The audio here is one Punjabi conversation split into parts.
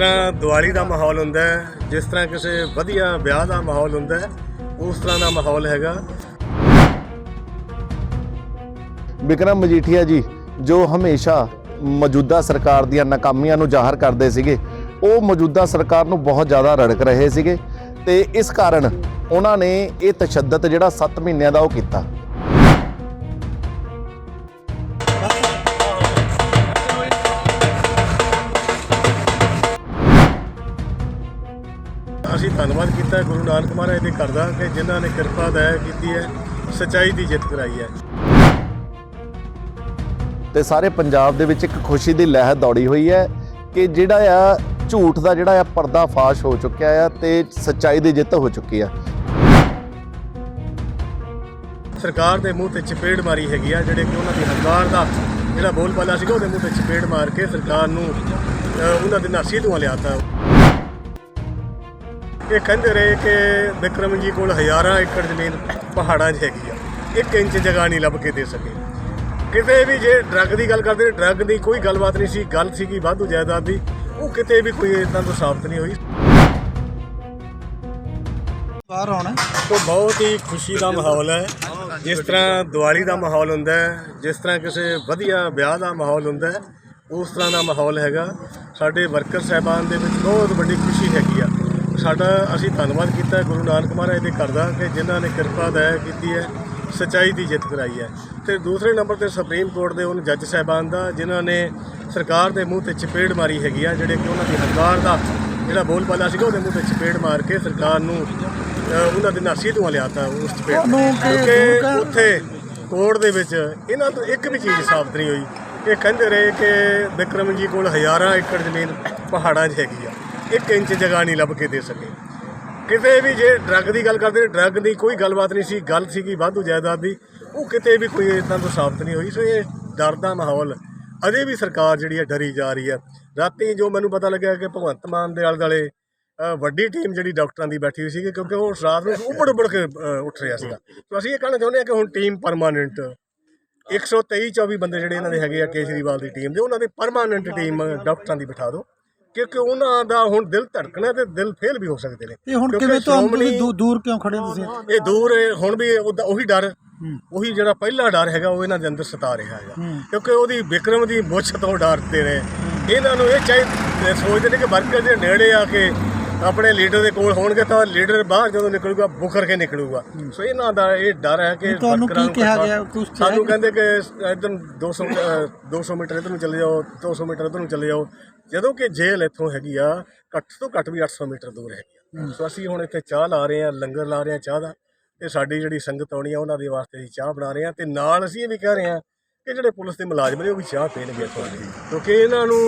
ਤਰ੍ਹਾਂ ਦੀਵਾਲੀ ਦਾ ਮਾਹੌਲ ਹੁੰਦਾ ਹੈ, ਜਿਸ ਤਰ੍ਹਾਂ ਕਿਸੇ ਵਧੀਆ ਵਿਆਹ ਦਾ ਮਾਹੌਲ ਹੁੰਦਾ ਹੈ, ਉਸ ਤਰ੍ਹਾਂ ਦਾ ਮਾਹੌਲ ਹੈਗਾ। ਵਿਕਰਮ ਮਜੀਠੀਆ ਜੀ, ਜੋ ਹਮੇਸ਼ਾ ਮੌਜੂਦਾ ਸਰਕਾਰ ਦੀਆਂ ਨਾਕਾਮੀਆਂ ਨੂੰ ਜ਼ਾਹਰ ਕਰਦੇ ਸੀਗੇ, ਉਹ ਮੌਜੂਦਾ ਸਰਕਾਰ ਨੂੰ ਬਹੁਤ ਜ਼ਿਆਦਾ ਰੜਕ ਰਹੇ ਸੀਗੇ ਤੇ ਇਸ ਕਾਰਨ ਉਹਨਾਂ ਨੇ ਇਹ ਤਸ਼ੱਦਦ ਜਿਹੜਾ 7 ਮਹੀਨਿਆਂ ਦਾ ਉਹ ਕੀਤਾ। ਧੰਨਵਾਦ ਕੀਤਾ। ਗੁਰੂ ਨਾਨਕ ਮਹਾਰਾਜ ਦੇ ਘਰ ਦਾ ਕਿ ਜਿਨ੍ਹਾਂ ਨੇ ਕਿਰਪਾ ਦਇਆ ਕੀਤੀ ਹੈ ਸਚਾਈ ਦੀ ਜਿੱਤ ਕਰਾਈ ਹੈ। ਤੇ ਸਾਰੇ ਪੰਜਾਬ ਦੇ ਵਿੱਚ ਇੱਕ ਖੁਸ਼ੀ ਦੀ ਲਹਿਰ ਦੌੜੀ ਹੋਈ ਹੈ ਕਿ ਜਿਹੜਾ ਆ ਝੂਠ ਦਾ ਜਿਹੜਾ ਆ ਪਰਦਾ ਫਾਸ਼ ਹੋ ਚੁੱਕਿਆ ਆ ਤੇ ਸੱਚਾਈ ਦੀ ਜਿੱਤ ਹੋ ਚੁੱਕੀ ਆ। ਸਰਕਾਰ ਦੇ ਮੂੰਹ ਤੇ ਚਪੇੜ ਮਾਰੀ ਹੈਗੀ ਆ ਜਿਹੜੇ ਕਿ ਉਹਨਾਂ ਦੀ ਹੰਕਾਰ ਦਾ ਜਿਹੜਾ ਬੋਲ ਬਾਲਾ ਸੀਗਾ ਉਹਦੇ ਮੂੰਹ ਤੇ ਚਪੇੜ ਮਾਰ ਕੇ ਸਰਕਾਰ ਨੂੰ ਉਹਨਾਂ ਦੇ ਨਾਸੀ ਤੋਂ। ਲਿਆਤਾ ਇਹ ਕਹਿੰਦੇ ਰਹੇ ਕਿ ਵਿਕਰਮ ਜੀ ਕੋਲ ਹਜ਼ਾਰਾਂ ਏਕੜ ਜ਼ਮੀਨ ਪਹਾੜਾਂ 'ਚ ਹੈਗੀ ਆ। ਇੱਕ ਇੰਚ ਜਗ੍ਹਾ ਨਹੀਂ ਲੱਭ ਕੇ ਦੇ ਸਕੇ। ਕਿਤੇ ਵੀ ਜੇ ਡਰੱਗ ਦੀ ਗੱਲ ਕਰਦੇ ਡਰੱਗ ਦੀ ਕੋਈ ਗੱਲਬਾਤ ਨਹੀਂ ਸੀ ਗੱਲ ਸੀਗੀ ਵਾਧੂ ਜਾਇਦਾਦ ਦੀ ਉਹ ਕਿਤੇ ਵੀ ਕੋਈ ਇਦਾਂ ਤੋਂ ਸਾਬਤ ਨਹੀਂ ਹੋਈ। ਬਾਹਰ ਆਉਣਾ ਤੋਂ ਬਹੁਤ ਹੀ ਖੁਸ਼ੀ ਦਾ ਮਾਹੌਲ ਹੈ। ਜਿਸ ਤਰ੍ਹਾਂ ਦੀਵਾਲੀ ਦਾ ਮਾਹੌਲ ਹੁੰਦਾ ਹੈ ਜਿਸ ਤਰ੍ਹਾਂ ਕਿਸੇ ਵਧੀਆ ਵਿਆਹ ਦਾ ਮਾਹੌਲ ਹੁੰਦਾ ਹੈ ਉਸ ਤਰ੍ਹਾਂ ਦਾ ਮਾਹੌਲ ਹੈਗਾ। ਸਾਡੇ ਵਰਕਰ ਸਹਿਬਾਨ ਦੇ ਵਿੱਚ ਬਹੁਤ ਵੱਡੀ ਖੁਸ਼ੀ ਹੈਗੀ ਆ। ਸਾਡਾ ਅਸੀਂ ਧੰਨਵਾਦ ਕੀਤਾ ਗੁਰੂ ਨਾਨਕ ਮਹਾਰਾਜ ਦੇ ਘਰ ਦਾ ਕਿ ਜਿਨ੍ਹਾਂ ਨੇ ਕਿਰਪਾ ਦਇਆ ਕੀਤੀ ਹੈ ਸਚਾਈ ਦੀ ਜਿੱਤ ਕਰਾਈ ਹੈ। ਤੇ ਦੂਸਰੇ ਨੰਬਰ ਤੇ ਸੁਪਰੀਮ ਕੋਰਟ ਦੇ ਉਹਨਾਂ ਜੱਜ ਸਹਿਬਾਨ ਦਾ ਜਿਨ੍ਹਾਂ ਨੇ ਸਰਕਾਰ ਦੇ ਮੂੰਹ ਤੇ ਚਪੇੜ ਮਾਰੀ ਹੈਗੀ ਆ ਜਿਹੜੇ ਕਿ ਉਹਨਾਂ ਦੀ ਹੰਕਾਰ ਦਾ ਜਿਹੜਾ ਬੋਲ ਬਾਲਾ ਸੀਗਾ ਉਹਦੇ ਮੂੰਹ ਤੇ ਚਪੇੜ ਮਾਰ ਕੇ ਸਰਕਾਰ ਨੂੰ ਉਹਨਾਂ ਦੇ ਨਾਸੀ ਤੋਂ ਲਿਆਤਾ ਉਸ ਚਪੇੜ ਕਿਉਂਕਿ ਉੱਥੇ ਕੋਰਟ ਦੇ ਵਿੱਚ ਇਹਨਾਂ ਤੋਂ ਇੱਕ ਵੀ ਚੀਜ਼ ਸਾਬਤ ਨਹੀਂ ਹੋਈ। ਇਹ ਕਹਿੰਦੇ ਰਹੇ ਕਿ ਵਿਕਰਮ ਜੀ ਕੋਲ ਹਜ਼ਾਰਾਂ ਏਕੜ ਜ਼ਮੀਨ ਪਹਾੜਾਂ 'ਚ ਹੈਗੀ ਆ। ਇੱਕ ਇੰਚ ਜਗ੍ਹਾ ਨਹੀਂ ਲੱਭ ਕੇ ਦੇ ਸਕੇ। ਕਿਤੇ ਵੀ ਜੇ ਡਰੱਗ ਦੀ ਗੱਲ ਕਰਦੇ ਡਰੱਗ ਦੀ ਕੋਈ ਗੱਲਬਾਤ ਨਹੀਂ ਸੀ, ਗੱਲ ਸੀਗੀ ਵਾਧੂ ਜਾਇਦਾਦ ਦੀ। ਉਹ ਕਿਤੇ ਵੀ ਕੋਈ ਇਦਾਂ ਤੋਂ ਸਾਬਤ ਨਹੀਂ ਹੋਈ, ਸੋ ਇਹ ਡਰ ਦਾ ਮਾਹੌਲ ਅਜੇ ਵੀ ਸਰਕਾਰ ਜਿਹੜੀ ਹੈ ਡਰੀ ਜਾ ਰਹੀ ਹੈ। ਰਾਤੀ ਜੋ ਮੈਨੂੰ ਪਤਾ ਲੱਗਿਆ ਕਿ ਭਗਵੰਤ ਮਾਨ ਦੇ ਆਲੇ ਦੁਆਲੇ ਵੱਡੀ ਟੀਮ ਜਿਹੜੀ ਡਾਕਟਰਾਂ ਦੀ ਬੈਠੀ ਹੋਈ ਸੀਗੀ, ਕਿਉਂਕਿ ਉਹ ਰਾਤ ਨੂੰ ਉੱਪੜ ਉੱਪੜ ਕੇ ਉੱਠ ਰਿਹਾ ਸੀਗਾ। ਸੋ ਅਸੀਂ ਇਹ ਕਹਿਣਾ ਚਾਹੁੰਦੇ ਹਾਂ ਕਿ ਹੁਣ ਟੀਮ ਪਰਮਾਨੈਂਟ 123 24 ਬੰਦੇ ਜਿਹੜੇ ਇਹਨਾਂ ਦੇ ਹੈਗੇ ਆ ਕੇਜਰੀਵਾਲ ਦੀ ਟੀਮ ਦੇ, ਉਹਨਾਂ ਦੀ ਪਰਮਾਨੈਂਟ ਟੀਮ ਡਾਕਟਰਾਂ ਦੀ ਬਿਠਾ ਦਿਓ। ਕਿਉਂਕਿ ਉਹਨਾਂ ਦਾ ਹੁਣ ਦਿਲ ਧੜਕਣਾ ਤੇ ਦਿਲ ਫੇਲ ਵੀ ਹੋ ਸਕਦੇ ਨੇ। ਇਹ ਹੁਣ ਕਿਵੇਂ ਦੂ- ਦੂਰ ਕਿਉਂ ਖੜੇ ਤੁਸੀਂ? ਇਹ ਦੂਰ ਹੈ, ਹੁਣ ਵੀ ਉਹੀ ਡਰ ਉਹੀ ਜਿਹੜਾ ਪਹਿਲਾ ਡਰ ਹੈਗਾ ਉਹ ਇਹਨਾਂ ਦੇ ਅੰਦਰ ਸਤਾ ਰਿਹਾ ਹੈਗਾ। ਕਿਉਂਕਿ ਉਹਦੀ ਵਿਕਰਮ ਦੀ ਮੁੱਛ ਤੋਂ ਡਰਦੇ ਨੇ। ਇਹਨਾਂ ਨੂੰ ਇਹ ਚਾਹੀ ਸੋਚਦੇ ਨੇ ਕਿ ਵਰਕਰ ਦੇ ਨੇੜੇ ਆ ਕੇ ਆਪਣੇ ਲੀਡਰ ਦੇ ਕੋਲ ਹੋਣਗੇ ਤਾਂ ਲੀਡਰ ਬਾਹਰ ਜਦੋਂ ਨਿਕਲੂਗਾ ਬੁਖਰ ਕੇ ਨਿਕਲੂਗਾ। ਸੋ ਇਹਨਾਂ ਦਾ ਇਹ ਡਰ ਹੈ ਕਿ ਤੁਹਾਨੂੰ ਕੀ ਕਿਹਾ ਗਿਆ? ਸਾਨੂੰ? ਕਹਿੰਦੇ ਕਿ ਇਧਰ 200 ਅ, 200 ਮੀਟਰ ਇਧਰ ਨੂੰ ਚਲੇ ਜਾਓ 200 ਮੀਟਰ ਇਧਰ ਨੂੰ ਚਲੇ ਜਾਓ। ਜਦੋਂ ਕਿ ਜੇਲ੍ਹ ਇੱਥੋਂ ਹੈਗੀ ਆ ਘੱਟ ਤੋਂ ਘੱਟ ਵੀ 800 ਮੀਟਰ ਦੂਰ ਹੈਗੀ ਆ। ਸੋ ਅਸੀਂ ਹੁਣ ਇੱਥੇ ਚਾਹ ਲਾ ਰਹੇ ਆ ਲੰਗਰ ਲਾ ਰਹੇ ਆ ਚਾਹ ਦਾ। ਤੇ ਸਾਡੀ ਜਿਹੜੀ ਸੰਗਤ ਆਉਣੀ ਆ ਉਹਨਾਂ ਦੇ ਵਾਸਤੇ ਅਸੀਂ ਚਾਹ ਬਣਾ ਰਹੇ ਆ ਤੇ ਨਾਲ ਅਸੀਂ ਇਹ ਵੀ ਕਹਿ ਰਹੇ ਆ ਕਿ ਜਿਹੜੇ ਪੁਲਿਸ ਦੇ ਮੁਲਾਜ਼ਮ ਨੇ ਉਹ ਵੀ ਚਾਹ ਪੀਣਗੇ ਤੁਹਾਡੀ ਕਿਉਂਕਿ ਇਹਨਾਂ ਨੂੰ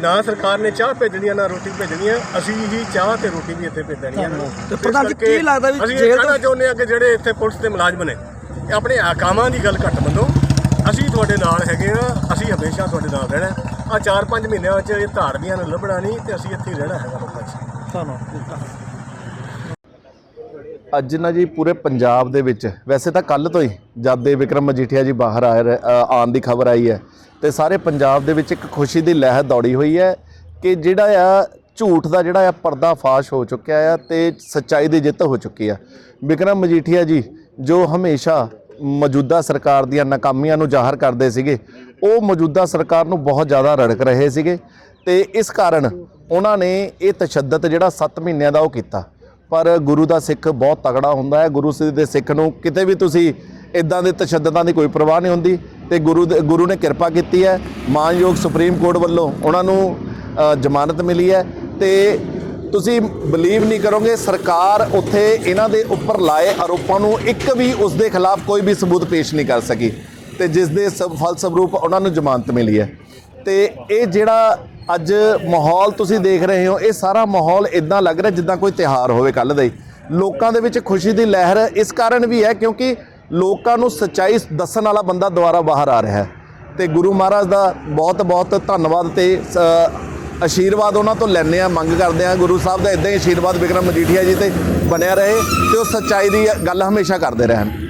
ਨਾ ਸਰਕਾਰ ਨੇ ਚਾਹ ਭੇਜਣੀ ਆ ਨਾ ਰੋਟੀ ਭੇਜਣੀ ਆ ਅਸੀਂ ਹੀ ਚਾਹ ਤੇ ਰੋਟੀ ਵੀ ਇੱਥੇ ਭੇਜਣੀ ਆ। ਤੇ ਪ੍ਰਧਾਨ ਜੀ, ਕੀ ਲੱਗਦਾ ਵੀ ਜੇਲ੍ਹ ਕਹਿਣਾ ਚਾਹੁੰਦੇ ਆ ਕਿ ਜਿਹੜੇ ਇੱਥੇ ਪੁਲਿਸ ਦੇ ਮੁਲਾਜ਼ਮ ਨੇ ਇਹ ਆਪਣੇ ਹਕਾਮਾਂ ਦੀ ਗੱਲ ਘੱਟ ਮੰਨੋ। ਅਸੀਂ ਤੁਹਾਡੇ ਨਾਲ ਹੈਗੇ ਆ ਅਸੀਂ ਹਮੇਸ਼ਾ ਤੁਹਾਡੇ ਨਾਲ ਰਹਿਣਾ। ਆ 4-5 ਮਹੀਨਿਆਂ ਵਿੱਚ ਇਹ ਧਾੜਵੀਆਂ ਨੂੰ ਲੱਭਣਾ ਨਹੀਂ ਤੇ ਅਸੀਂ ਇੱਥੇ ਹੀ ਰਹਿਣਾ ਹੈਗਾ ਲੋਕਾਂ 'ਚ। ਤੁਹਾਨੂੰ ਅੱਜ ਨਾ ਜੀ ਪੂਰੇ ਪੰਜਾਬ ਦੇ ਵਿੱਚ, ਵੈਸੇ ਤਾਂ ਕੱਲ ਤੋਂ ਹੀ ਜਦ ਦੇ ਵਿਕਰਮ ਮਜੀਠੀਆ ਜੀ ਬਾਹਰ ਆ ਰਹੇ- ਆਉਣ ਦੀ ਖਬਰ ਆਈ ਹੈ, ਤੇ ਸਾਰੇ ਪੰਜਾਬ ਦੇ ਵਿੱਚ ਇੱਕ ਖੁਸ਼ੀ ਦੀ ਲਹਿਰ ਦੌੜੀ ਹੋਈ ਹੈ ਕਿ ਜਿਹੜਾ ਆ ਝੂਠ ਦਾ ਜਿਹੜਾ ਆ ਪਰਦਾ ਫਾਸ਼ ਹੋ ਚੁੱਕਿਆ ਆ ਤੇ ਸੱਚਾਈ ਦੀ ਜਿੱਤ ਹੋ ਚੁੱਕੀ ਆ। ਵਿਕਰਮ ਮਜੀਠੀਆ ਜੀ ਜੋ ਹਮੇਸ਼ਾ ਮੌਜੂਦਾ ਸਰਕਾਰ ਦੀਆਂ ਨਾਕਾਮੀਆਂ ਨੂੰ ਜ਼ਾਹਰ ਕਰਦੇ ਸੀਗੇ, ਉਹ ਮੌਜੂਦਾ ਸਰਕਾਰ ਨੂੰ ਬਹੁਤ ਜ਼ਿਆਦਾ ਰੜਕ ਰਹੇ ਸੀਗੇ ਤੇ ਇਸ ਕਾਰਨ ਉਹਨਾਂ ਨੇ ਇਹ ਤਸ਼ੱਦਦ ਜਿਹੜਾ 7 ਮਹੀਨਿਆਂ ਦਾ ਉਹ ਕੀਤਾ। ਪਰ ਗੁਰੂ ਦਾ ਸਿੱਖ ਬਹੁਤ ਤਗੜਾ ਹੁੰਦਾ ਹੈ। ਗੁਰੂ ਸਿੱਖ ਦੇ ਸਿੱਖ ਨੂੰ ਕਿਤੇ ਵੀ ਤੁਸੀਂ ਇਦਾਂ ਦੇ ਤਸ਼ੱਦਦਾਂ ਦੀ ਕੋਈ ਪਰਵਾਹ ਨਹੀਂ ਹੁੰਦੀ ਤੇ ਗੁਰੂ ਦੇ- ਗੁਰੂ ਨੇ ਕਿਰਪਾ ਕੀਤੀ ਹੈ। ਮਾਨਯੋਗ ਸੁਪਰੀਮ ਕੋਰਟ ਵੱਲੋਂ ਉਹਨਾਂ ਨੂੰ ਜ਼ਮਾਨਤ ਮਿਲੀ ਹੈ ਤੇ ਤੁਸੀਂ ਬਲੀਵ ਨਹੀਂ ਕਰੋਗੇ, ਸਰਕਾਰ ਉੱਥੇ ਇਹਨਾਂ ਦੇ ਉੱਪਰ ਲਾਏ ਆਰੋਪਾਂ ਨੂੰ ਇੱਕ ਵੀ ਉਸ ਦੇ ਖਿਲਾਫ ਕੋਈ ਵੀ ਸਬੂਤ ਪੇਸ਼ ਨਹੀਂ ਕਰ ਸਕੀ ਤੇ ਜਿਸ ਦੇ ਸਬ, ਫਲਸਰੂਪ ਉਹਨਾਂ ਨੂੰ ਜ਼ਮਾਨਤ ਮਿਲੀ ਹੈ। ਤੇ ਇਹ ਜਿਹੜਾ ਅੱਜ ਮਾਹੌਲ ਤੁਸੀਂ ਦੇਖ ਰਹੇ ਹੋ, ਇਹ ਸਾਰਾ ਮਾਹੌਲ ਇਦਾਂ ਲੱਗ ਰਿਹਾ ਜਿੱਦਾਂ ਕੋਈ ਤਿਹਾਰ ਹੋਵੇ ਕੱਲ ਦਾ ਹੀ। ਲੋਕਾਂ ਦੇ ਵਿੱਚ ਖੁਸ਼ੀ ਦੀ ਲਹਿਰ ਇਸ ਕਾਰਨ ਵੀ ਹੈ ਕਿਉਂਕਿ ਲੋਕਾਂ ਨੂੰ ਸੱਚਾਈ ਦੱਸਣ ਵਾਲਾ ਬੰਦਾ ਦੁਬਾਰਾ ਬਾਹਰ ਆ ਰਿਹਾ ਹੈ। ਤੇ ਗੁਰੂ ਮਹਾਰਾਜ ਦਾ ਬਹੁਤ ਬਹੁਤ ਧੰਨਵਾਦ ਤੇ ਸ- ਆਸ਼ੀਰਵਾਦ ਉਹਨਾਂ ਤੋਂ ਲੈਣੇ ਆ ਮੰਗ ਕਰਦੇ ਆ ਗੁਰੂ ਸਾਹਿਬ ਦਾ ਇਦਾਂ ਹੀ ਆਸ਼ੀਰਵਾਦ ਵਿਕਰਮ ਮਜੀਠੀਆ ਜੀ ਤੇ ਬਣਿਆ ਰਹੇ ਤੇ ਉਹ ਸੱਚਾਈ ਦੀ ਗੱਲ ਹਮੇਸ਼ਾ ਕਰਦੇ ਰਹਿਣ।